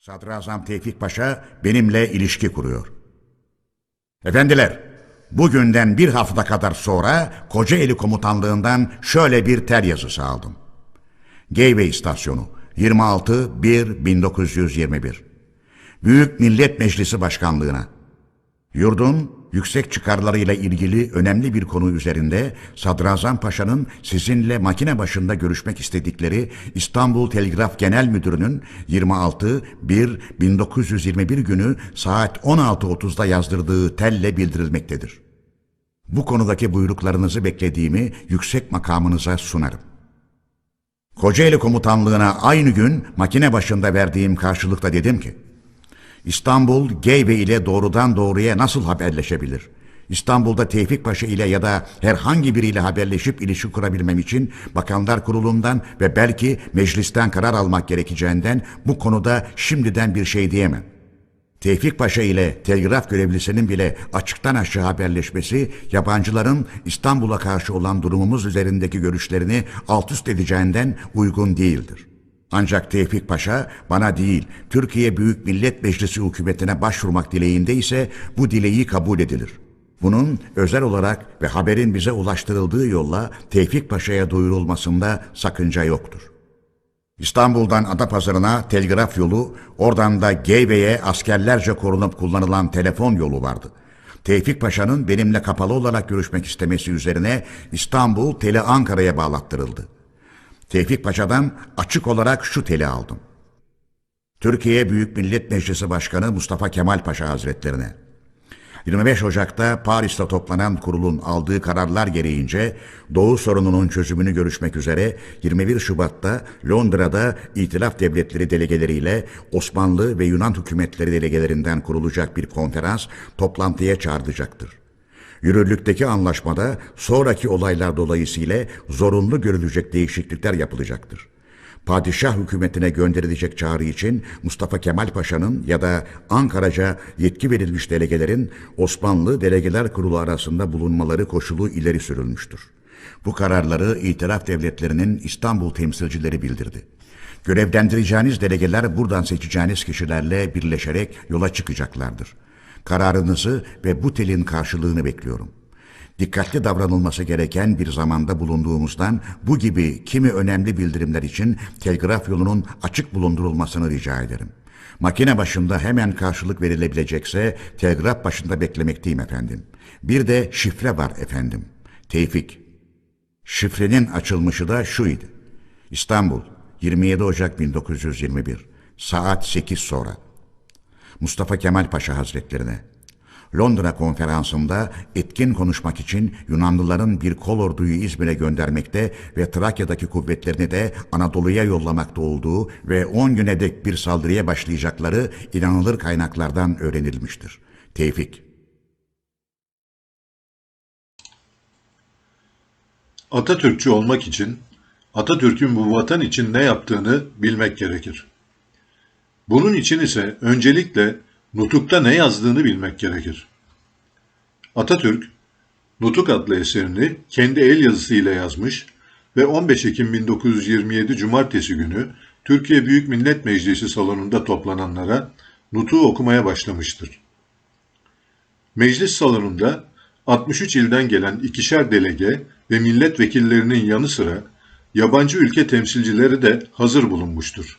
Sadrazam Tevfik Paşa benimle ilişki kuruyor. Efendiler, bugünden bir hafta kadar sonra Kocaeli Komutanlığından şöyle bir ter yazısı aldım. Geyve İstasyonu 26-1-1921 Büyük Millet Meclisi Başkanlığına Yurdun yüksek çıkarlarıyla ilgili önemli bir konu üzerinde Sadrazam Paşa'nın sizinle makine başında görüşmek istedikleri İstanbul Telgraf Genel Müdürü'nün 26-1-1921 günü saat 16.30'da yazdırdığı telle bildirilmektedir. Bu konudaki buyruklarınızı beklediğimi yüksek makamınıza sunarım. Kocaeli Komutanlığı'na aynı gün makine başında verdiğim karşılıkta dedim ki, İstanbul, Geyve ile doğrudan doğruya nasıl haberleşebilir? İstanbul'da Tevfik Paşa ile ya da herhangi biriyle haberleşip ilişki kurabilmem için Bakanlar Kurulu'ndan ve belki meclisten karar almak gerekeceğinden bu konuda şimdiden bir şey diyemem. Tevfik Paşa ile telgraf görevlisinin bile açıktan aşağı haberleşmesi yabancıların İstanbul'a karşı olan durumumuz üzerindeki görüşlerini alt üst edeceğinden uygun değildir. Ancak Tevfik Paşa bana değil, Türkiye Büyük Millet Meclisi hükümetine başvurmak dileğinde ise bu dileği kabul edilir. Bunun özel olarak ve haberin bize ulaştırıldığı yolla Tevfik Paşa'ya duyurulmasında sakınca yoktur. İstanbul'dan Adapazarı'na telgraf yolu, oradan da Geyve'ye askerlerce korunup kullanılan telefon yolu vardı. Tevfik Paşa'nın benimle kapalı olarak görüşmek istemesi üzerine İstanbul Tele Ankara'ya bağlattırıldı. Tevfik Paşa'dan açık olarak şu teli aldım. Türkiye Büyük Millet Meclisi Başkanı Mustafa Kemal Paşa Hazretlerine 25 Ocak'ta Paris'te toplanan kurulun aldığı kararlar gereğince Doğu sorununun çözümünü görüşmek üzere 21 Şubat'ta Londra'da İtilaf Devletleri delegeleriyle Osmanlı ve Yunan hükümetleri delegelerinden kurulacak bir konferans toplantıya çağrılacaktır. Yürürlükteki anlaşmada sonraki olaylar dolayısıyla zorunlu görülecek değişiklikler yapılacaktır. Padişah hükümetine gönderilecek çağrı için Mustafa Kemal Paşa'nın ya da Ankaraca yetki verilmiş delegelerin Osmanlı Delegeler Kurulu arasında bulunmaları koşulu ileri sürülmüştür. Bu kararları itiraf devletlerinin İstanbul temsilcileri bildirdi. Görevlendireceğiniz delegeler buradan seçeceğiniz kişilerle birleşerek yola çıkacaklardır. Kararınızı ve bu telin karşılığını bekliyorum. Dikkatli davranılması gereken bir zamanda bulunduğumuzdan bu gibi kimi önemli bildirimler için telgraf yolunun açık bulundurulmasını rica ederim. Makine başında hemen karşılık verilebilecekse telgraf başında beklemekteyim efendim. Bir de şifre var efendim. Tevfik. Şifrenin açılmışı da şuydu. İstanbul 27 Ocak 1921 saat 8 sonra. Mustafa Kemal Paşa Hazretlerine. Londra konferansında etkin konuşmak için Yunanlıların bir kol orduyu İzmir'e göndermekte ve Trakya'daki kuvvetlerini de Anadolu'ya yollamakta olduğu ve 10 güne dek bir saldırıya başlayacakları inanılır kaynaklardan öğrenilmiştir. Tevfik. Atatürkçü olmak için Atatürk'ün bu vatan için ne yaptığını bilmek gerekir. Bunun için ise öncelikle Nutuk'ta ne yazdığını bilmek gerekir. Atatürk, Nutuk adlı eserini kendi el yazısıyla yazmış ve 15 Ekim 1927 Cumartesi günü Türkiye Büyük Millet Meclisi salonunda toplananlara Nutuk'u okumaya başlamıştır. Meclis salonunda 63 ilden gelen ikişer delege ve milletvekillerinin yanı sıra yabancı ülke temsilcileri de hazır bulunmuştur.